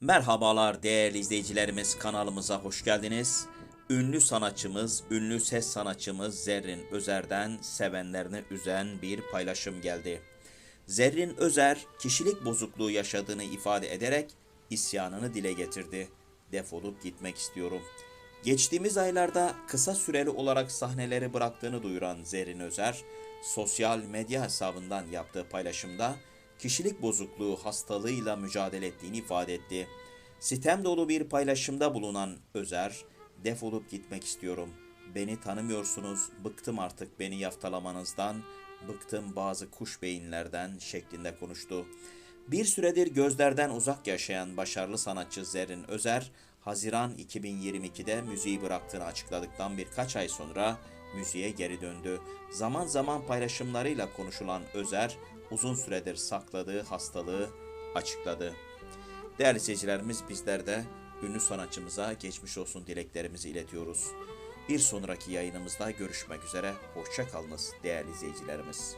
Merhabalar değerli izleyicilerimiz kanalımıza hoş geldiniz. Ünlü sanatçımız, ünlü ses sanatçımız Zerrin Özer'den sevenlerini üzen bir paylaşım geldi. Zerrin Özer kişilik bozukluğu yaşadığını ifade ederek isyanını dile getirdi. Defolup gitmek istiyorum. Geçtiğimiz aylarda kısa süreli olarak sahneleri bıraktığını duyuran Zerrin Özer, sosyal medya hesabından yaptığı paylaşımda kişilik bozukluğu hastalığıyla mücadele ettiğini ifade etti. Sitem dolu bir paylaşımda bulunan Özer, defolup gitmek istiyorum. Beni tanımıyorsunuz, bıktım artık beni yaftalamanızdan, bıktım bazı kuş beyinlerden şeklinde konuştu. Bir süredir gözlerden uzak yaşayan başarılı sanatçı Zerrin Özer, Haziran 2022'de müziği bıraktığını açıkladıktan birkaç ay sonra müziğe geri döndü. Zaman zaman paylaşımlarıyla konuşulan Özer, uzun süredir sakladığı hastalığı açıkladı. Değerli seyircilerimiz bizler de ünlü sanatçımıza geçmiş olsun dileklerimizi iletiyoruz. Bir sonraki yayınımızda görüşmek üzere. Hoşça kalınız değerli izleyicilerimiz.